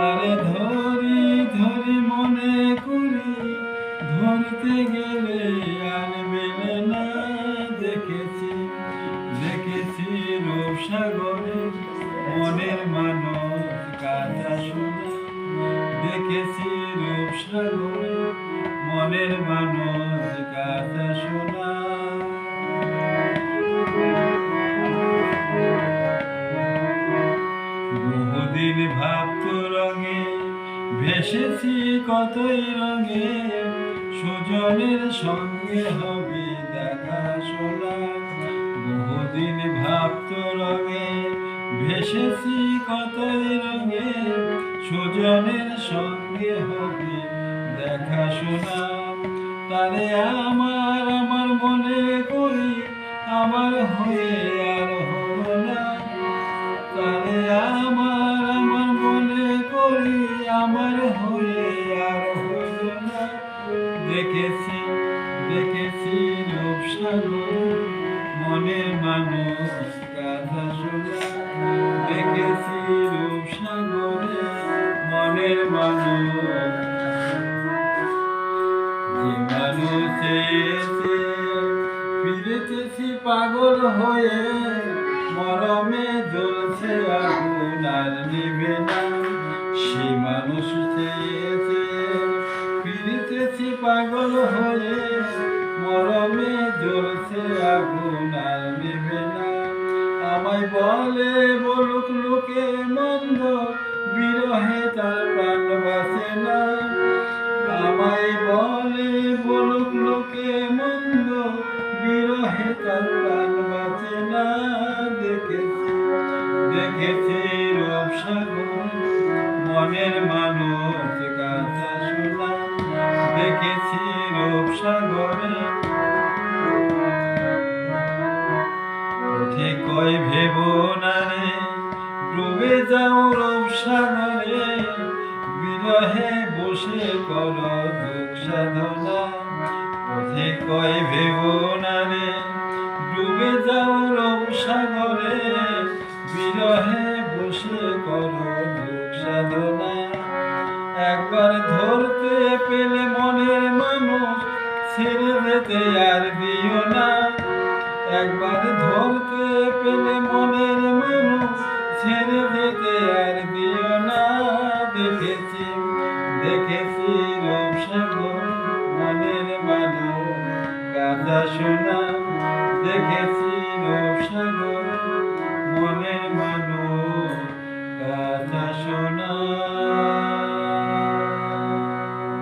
তারে ধরি ধরি মনে করি, ধরতে গেলে আর মেলে না। দেখেছি দেখেছি রূপসাগরে মনের মানব গাথা শুনে। দেখেছি রূপসাগরে মনের মানুষ গাথা শোনা। বহুদিন রঙে, ভেসেছি কতই রঙে, সুজনের সঙ্গে হবে দেখা শোনা। বহুদিন ভাবত রঙে, ভেসেছি কতই রঙে, সুজনের সঙ্গে হবে দেখা শোনা। তারে আমার আমার মনে করি, আমার হয়ে আর দেখেছি দেখেছি রূপসাগর মনের মানুষ দেখেছি রূপসাগরে মনের মানুষ। যে মানুষ ফিরেতেছি পাগল হয়ে মরমে জ্বলছে আগুন, আর নিবে না সে মানুষ চেয়েছে ফিরিতেছি পাগল হয়ে মরমে জ্বলছে আগুন, আর নিবে না। আমায় বলে, বলুক লোকে মন্দ, বিরহে তার প্রাণ বাসে না। আমায় বলে, বলুক লোকে মন্দ, বিরহে তার প্রাণ বাঁচে না। দেখেছি দেখেছি রূপসাগর মনের মানুষ। রূপসাগরে পথে কয় ডুবে যাও রূপসাগরে বিরহে বসে কর দুঃখ সাধনা। পথে কয় ভেব ডুবে যাও রূপসাগরে বিরহে বসে কর দুঃখ একবার ধরতে পেলে মনের ছেড়ে যেতে আর দিও না। একবার ধরতে পেলে মনের মানুষ ছেড়ে যেতে আর দিও না। দেখেছি দেখেছি রূপসাগর মনের মানুষ গাঁদা শোনা দেখেছি রূপসাগর